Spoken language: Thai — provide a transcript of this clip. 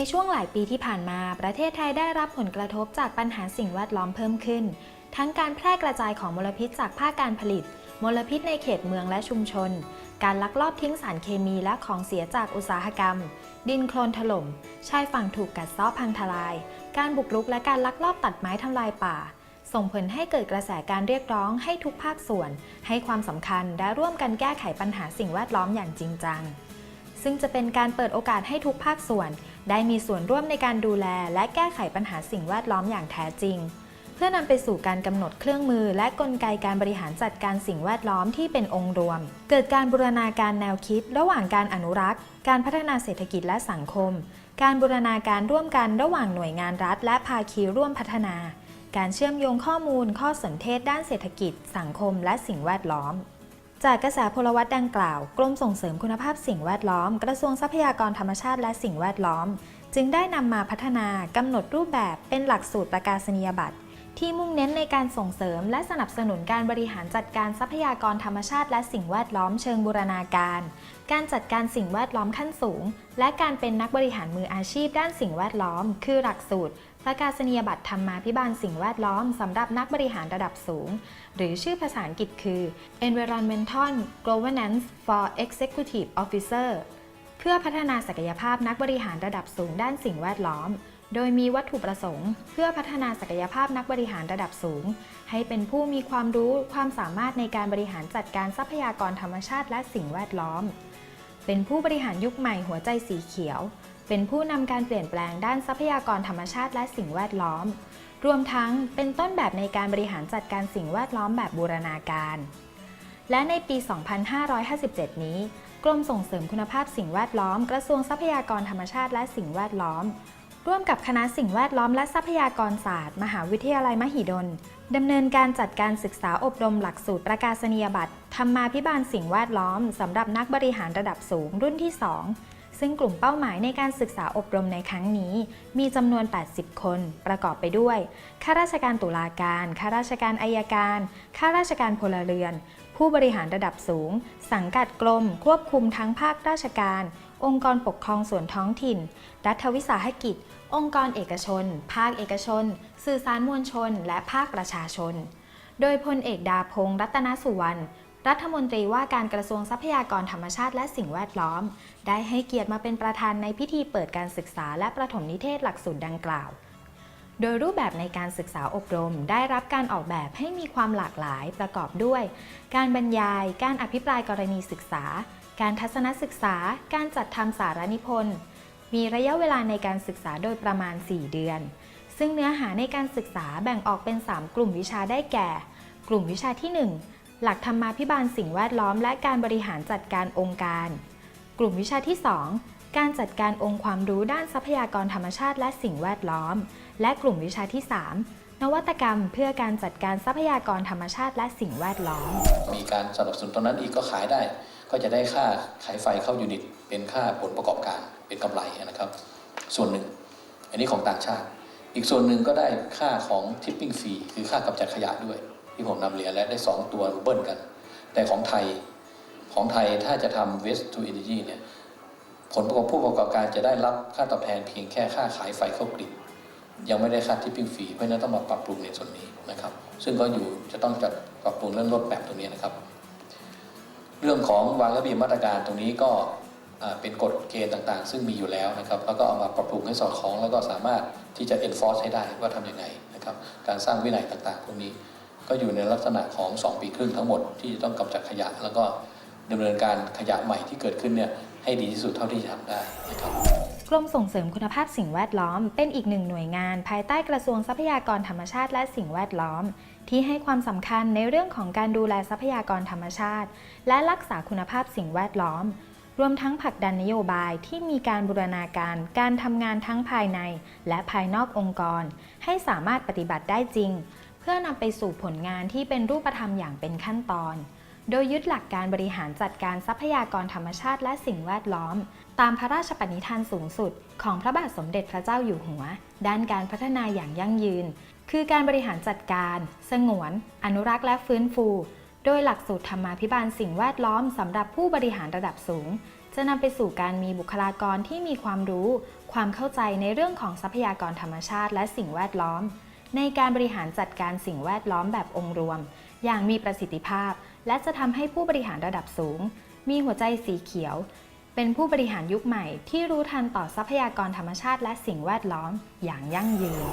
ในช่วงหลายปีที่ผ่านมา ประเทศไทยได้รับผลกระทบจากปัญหาสิ่งแวดล้อมเพิ่มขึ้น ทั้งการแพร่กระจายของมลพิษจากภาคการผลิต มลพิษในเขตเมืองและชุมชน การลักลอบทิ้งสารเคมีและของเสียจากอุตสาหกรรม ดินโคลนถล่ม ชายฝั่งถูกกัดเซาะพังทลาย การบุกรุกและการลักลอบตัดไม้ทำลายป่า ส่งผลให้เกิดกระแสการเรียกร้องให้ทุกภาคส่วน ให้ความสำคัญและร่วมกันแก้ไขปัญหาสิ่งแวดล้อมอย่างจริงจัง ซึ่งจะเป็นการเปิดโอกาสให้ทุกภาคส่วน ได้มีส่วนร่วมในการดูแล และแก้ไขปัญหาสิ่งแวดล้อมอย่างแท้จริง เพื่อนำไปสู่การกำหนดเครื่องมือ และกลไกการบริหารจัดการสิ่งแวดล้อมที่เป็นองค์รวม เกิดการบูรณาการแนวคิด ระหว่างการอนุรักษ์ การพัฒนาเศรษฐกิจและสังคม การบูรณาการร่วมกันระหว่างหน่วยงานรัฐ และภาคีร่วมพัฒนา การเชื่อมโยงข้อมูล ข้อสนเทศด้านเศรษฐกิจ สังคม และสิ่งแวดล้อม จากกระแสพลวัตดังกล่าว กรมส่งเสริมคุณภาพสิ่งแวดล้อม กระทรวงทรัพยากรธรรมชาติและสิ่งแวดล้อม จึงได้นำมาพัฒนากำหนดรูปแบบเป็นหลักสูตรประกาศนียบัตร ที่มุ่งเน้นในการส่งเสริม และสนับสนุนการบริหารจัดการทรัพยากรธรรมชาติ และสิ่งแวดล้อมเชิงบูรณาการ การจัดการสิ่งแวดล้อมขั้นสูง และการเป็นนักบริหารมืออาชีพด้านสิ่งแวดล้อม คือหลักสูตรประกาศนียบัตรธรรมาภิบาลสิ่งแวดล้อมสำหรับนักบริหารระดับสูง หรือชื่อภาษาอังกฤษคือ Environmental Governance for Executive Officer เพื่อพัฒนาศักยภาพนักบริหารระดับสูงด้านสิ่งแวดล้อม โดยมีวัตถุประสงค์ เพื่อพัฒนาศักยภาพนักบริหารระดับสูง ให้เป็นผู้มีความรู้ความสามารถในการบริหารจัดการทรัพยากรธรรมชาติและสิ่งแวดล้อม เป็นผู้บริหารยุคใหม่หัวใจสีเขียว เป็นผู้นำการเปลี่ยนแปลงด้านทรัพยากรธรรมชาติและสิ่งแวดล้อม รวมทั้งเป็นต้นแบบในการบริหารจัดการสิ่งแวดล้อมแบบบูรณาการ และในปี 2557 นี้ กรมส่งเสริมคุณภาพสิ่งแวดล้อม กระทรวงทรัพยากรธรรมชาติและสิ่งแวดล้อม ร่วมกับคณะสิ่งแวดล้อมและทรัพยากรศาสตร์ มหาวิทยาลัยมหิดลดำเนินการจัดการศึกษาอบรมหลักสูตรประกาศนียบัตรธรรมาภิบาลสิ่งแวดล้อมสำหรับนักบริหารระดับสูงรุ่นที่ 2 ซึ่งกลุ่มเป้าหมายในการศึกษาอบรมในครั้งนี้ มีจำนวน 80 คน ประกอบไปด้วยข้าราชการตุลาการข้าราชการอายการข้าราชการพลเรือน ผู้บริหารระดับสูง สังกัดกรมควบคุมทั้งภาคราชการ องค์กรปกครองส่วนท้องถิ่น รัฐวิสาหกิจ องค์กรเอกชน ภาคเอกชน สื่อสารมวลชน และภาคประชาชน โดยพลเอกดาพงศ์รัตนสุวรรณรัฐมนตรีว่าการกระทรวงทรัพยากรธรรมชาติและสิ่งแวดล้อม ได้ให้เกียรติมาเป็นประธานในพิธีเปิดการศึกษาและประถมนิเทศหลักสูตรดังกล่าว โดยรูปแบบในการศึกษาอบรม ได้รับการออกแบบให้มีความหลากหลายประกอบด้วย การบรรยาย การอภิปรายกรณีศึกษา การทัศนศึกษา การจัดทำสารนิพนธ์ มีระยะเวลาในการศึกษาโดยประมาณ 4 เดือน ซึ่งเนื้อหาในการศึกษาแบ่งออกเป็น 3 กลุ่มวิชาได้แก่ กลุ่มวิชาที่ 1 หลักธรรมาภิบาลสิ่งแวดล้อม และการบริหารจัดการองค์การ กลุ่มวิชาที่ 2 การจัดการองค์ความรู้ด้านทรัพยากรธรรมชาติและสิ่งแวดล้อม และกลุ่มวิชาที่ 3 นวัตกรรมเพื่อการจัดการทรัพยากรธรรมชาติและสิ่งแวดล้อม มีการสนับสนุนตรงนั้นอีกก็ขายได้ ก็จะได้ค่าขายไฟเข้ายูนิต เป็นค่าผลประกอบการเป็นกำไรนะครับ ส่วนหนึ่ง อันนี้ของต่างชาติ อีกส่วนหนึ่งก็ได้ค่าของทิปปิ้งฟรีคือค่ากำจัดขยะด้วย ที่ผมนำเรียนและได้ 2 ตัวเบิ้ลกัน แต่ของไทยของไทยถ้าจะทำ waste to energy เนี่ย ผลประกอบผู้ประกอบการจะได้รับค่าตอบแทนเพียงแค่ค่าขายไฟเข้ากริดยังไม่ได้ค่าทิปปิ้งฟรีเพราะนั้นต้องมาปรับปรุงในส่วนนี้นะครับ ซึ่งก็อยู่จะต้องจัดปรับปรุงเรื่องรถแบบตรงนี้นะครับ เรื่องของวางระเบียบมาตรการตรงนี้ก็เป็นกฎเกณฑ์ต่างๆ ซึ่งมีอยู่แล้วนะครับแล้วก็เอามาปรับปรุงให้สอดคล้อง แล้วก็สามารถที่จะ enforce ให้ได้ว่าทำยังไงนะครับ การสร้างวินัยต่างๆพวกนี้ ก็อยู่ในลักษณะของ 2 ปีครึ่งทั้งหมดที่จะต้องกำจัดขยะ แล้วก็ดำเนินการขยะใหม่ที่เกิดขึ้นเนี่ย ให้ดีที่สุดเท่าที่จะทำได้นะครับกรมส่งเสริมคุณภาพสิ่งแวดล้อม เป็นอีกหนึ่งหน่วยงาน ภายใต้กระทรวงทรัพยากรธรรมชาติและสิ่งแวดล้อม ที่ให้ความสำคัญในเรื่องของการดูแลทรัพยากรธรรมชาติ และรักษาคุณภาพสิ่งแวดล้อม รวมทั้งผลักดันนโยบายที่มีการบูรณาการการทำงานทั้งภายใน และภายนอกองค์กร ให้สามารถปฏิบัติได้จริง เพื่อนำไปสู่ผลงานที่เป็นรูปธรรมอย่างเป็นขั้นตอน โดยยึดหลักการบริหารจัดการทรัพยากรธรรมชาติและสิ่งแวดล้อม ตามพระราชปณิธานสูงสุด ของพระบาทสมเด็จพระเจ้าอยู่หัว ด้านการพัฒนาอย่างยั่งยืน คือการบริหารจัดการ สงวน อนุรักษ์และฟื้นฟู โดยหลักสูตรธรรมาภิบาลสิ่งแวดล้อมสำหรับผู้บริหารระดับสูง จะนำไปสู่การมีบุคลากรที่มีความรู้ ความเข้าใจในเรื่องของทรัพยากรธรรมชาติและสิ่งแวดล้อม ในการบริหารจัดการสิ่งแวดล้อมแบบองค์รวม อย่างมีประสิทธิภาพ และจะทำให้ผู้บริหารระดับสูง มีหัวใจสีเขียว เป็นผู้บริหารยุคใหม่ที่รู้ทันต่อทรัพยากรธรรมชาติและสิ่งแวดล้อมอย่างยั่งยืน